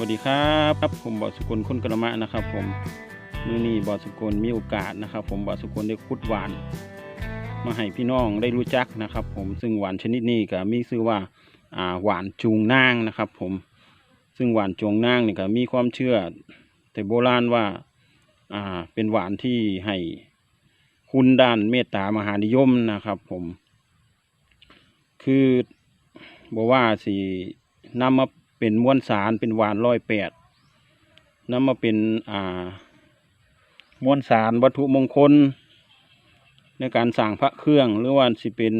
วัสดีครับครับผมบอสุกลคนกระมะนะครับ ผมมื้อนี้บอสุกลมีโอกาสนะครับ ผมบอสุกลได้คุดหวาน มาให้พี่น้องได้รู้จักนะครับ ผมซึ่งหวานชนิดนี้ก็มีชื่อว่าอ่าหวานจูงนางนะครับ ผมซึ่งหวานจูงนางนี่ก็มีความเชื่อ แต่โบราณว่าอ่าเป็นหวานที่ให้คุณด้านเมตตามหานิยมนะครับ ผม คือบอกว่าสินำมา เป็นมวลสารเป็นหวานร้อยแปดนำมาเป็นอ่ามวลสารวัตถุมงคล ในการสั่งพระเครื่องหรือว่าสิเป็น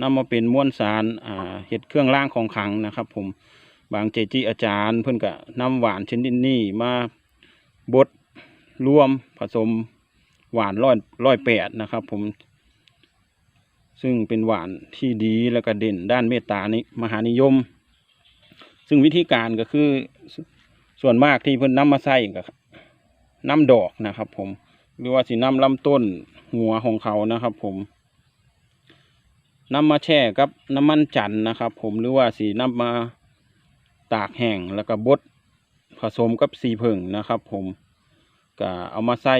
นำมาเป็นมวลสารอ่าเห็ดเครื่องร่างของขังนะครับ ผมบางเจจิอาจารย์ เพื่อนก็นำหวานชนิดนี้มาบดรวมผสมหวานร้อยร้อยแปดนะครับ ผม ซึ่งเป็นหวานที่ดีและก็เด่นด้านเมตตานิมหานิยม ซึ่งวิธีการก็คือส่วนมากที่เพิ่นนำมาใส่กับน้ำดอกนะครับ ผมหรือว่าสิน้ำลำต้นหัวของเขานะครับ ผมนำมาแช่กับน้ำมันจันนะครับ ผมหรือว่าสีนำมาตากแห้งแล้วก็บดผสมกับสีผึ่งนะครับ ผมก็เอามาใส่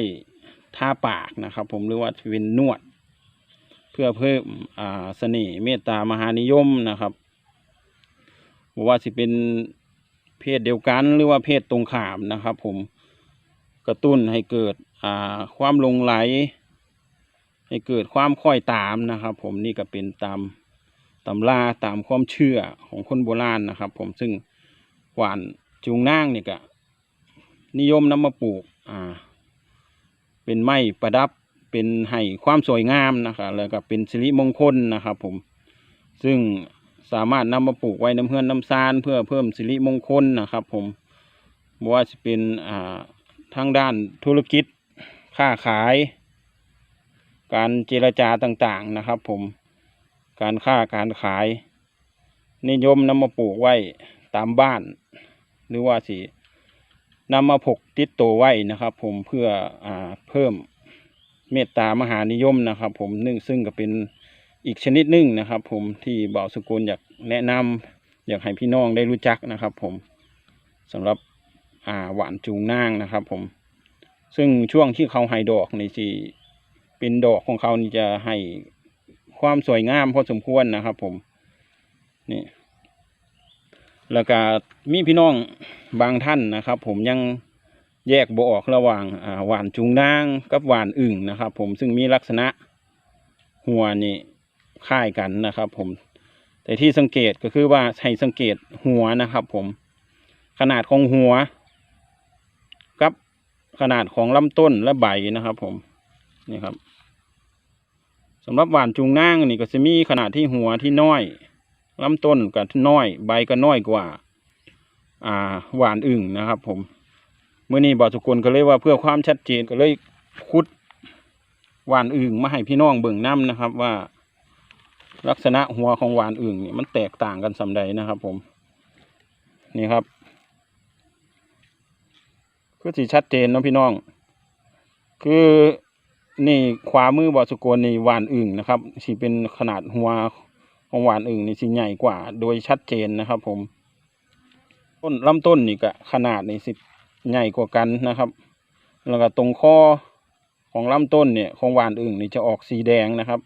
ทาปากนะครับ ผมหรือว่าเป็นนวด เพื่อเพิ่มอ่าเสน่ห์เมตตามหานิยมนะครับ บอกว่าสิเป็นเพศเดียวกันหรือว่าเพศตรงข้ามนะครับ ผมกระตุ้นให้เกิดอ่าความลงไหล ให้เกิดความค่อยตามนะครับ ผมนี่ก็เป็นตามตำราตามความเชื่อของคนโบราณนะครับ ผมซึ่งหวานจูงนางเนี่ยก็นิยมนำมาปลูกอ่า เป็นไม้ประดับเป็นให้ความสวยงามนะครับแล้วก็เป็นสิริมงคลนะครับ ผมซึ่ง สามารถนำมาปลูกไว้น้ำเพื่อนน้ำซานเพื่อเพิ่มสิริมงคลนะครับผมบ่ว่าจะเป็นอ่าทางด้านธุรกิจค้าขาย การเจรจาต่างๆนะครับ ผม การค้าการขาย นิยมนำมาปลูกไว้ตามบ้าน หรือว่าสินำมาผกติดตัวไว้นะครับ ผมเพื่ออ่าเพิ่มเมตตามหานิยมนะครับ ผมนึ่งซึ่งก็เป็น อีกชนิดหนึ่งนะครับ ผมที่บ่าวสกุลอยากแนะนำอยากให้พี่น้องได้รู้จักนะครับ ผมสำหรับอ่าหวานจูงนางนะครับ ผม ซึ่งช่วงที่เขาให้ดอกนี่สิเป็นดอกของเขานี่จะให้ความสวยงามพอสมควรนะครับ ผมนี่แล้วก็มีพี่น้องบางท่านนะครับ ผมยังแยกบ่ออกระหว่างหวานจุงนางกับหวานอึ่งนะครับ ผมซึ่งมีลักษณะหัวนี่ คล้ายกันนะครับ ผม แต่ที่สังเกตก็คือว่าให้สังเกตหัวนะครับ ผม ขนาดของหัว กับขนาดของลำต้นและใบนะครับ ผมนี่ครับสำหรับหวานจุงนางนี่ก็จะมีขนาดที่หัวที่น้อยลำต้นก็น้อย ใบก็น้อยกว่า อ่า หวานอึ่งนะครับ ผมเมื่อนี้บอสุกลก็เลยว่าเพื่อความชัดเจนก็เลยคุดหวานอึ่งมาให้พี่น้องเบิ่งน้ำนะครับว่า ลักษณะหัวของหวานอึ่งเนี่ยมันแตกต่างกันสำใดนะครับ ผม นี่ครับคือสีชัดเจนนะพี่น้อง คือนี่ขวามือบอสุกนี่หวานอึ่งนะครับสีเป็นขนาดหัวของหวานอึ่งนี่สิใหญ่กว่า โดยชัดเจนนะครับ ผม ต้นลำต้นนี่ก็ขนาดนี่สิใหญ่กว่ากันนะครับ แล้วก็ตรงข้อของลำต้นเนี่ยของหวานอึ่งนี่จะออกสีแดงนะครับ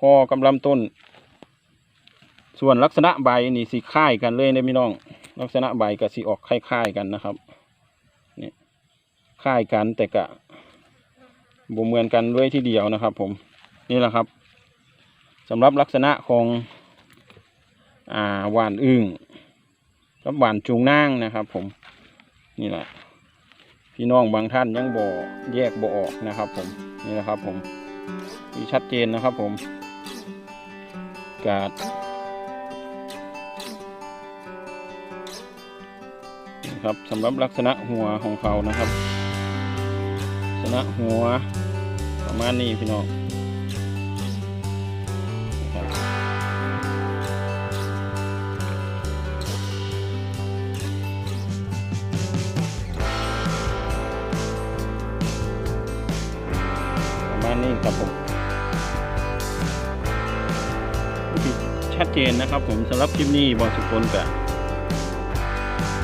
ข้อกับลำต้น ส่วนลักษณะใบนี่สิคล้ายกันเลยนะพี่น้อง ลักษณะใบก็สิออกคล้ายๆกันนะครับนี่คล้ายกันแต่ก็บ่เหมือนกันด้วยที่เดียวนะครับ ผมนี่แหละครับสำหรับลักษณะของอ่าหวานอึ่งกับหวานจูงนางนะครับ ผมนี่แหละพี่น้องบางท่านยังบ่แยกบ่ออกนะครับ ผมนี่นะครับผมมีชัดเจนนะครับผม กาดนะครับสำหรับลักษณะหัวของเขานะครับ ลักษณะหัวประมาณนี้พี่น้องประมาณนี้ครับผม เจนนะครับผมสำหรับคลิปนี้บอสุกลกับ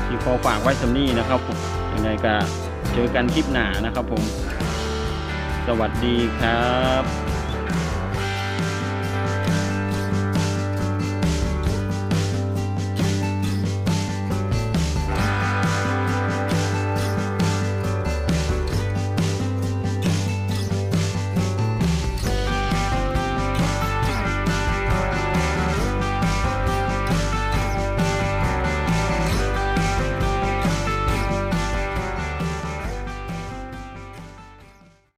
ที่ขอฝากไว้สำนี้นะครับผมยังไงก็เจอกันคลิปหน้านะครับผม สวัสดีครับ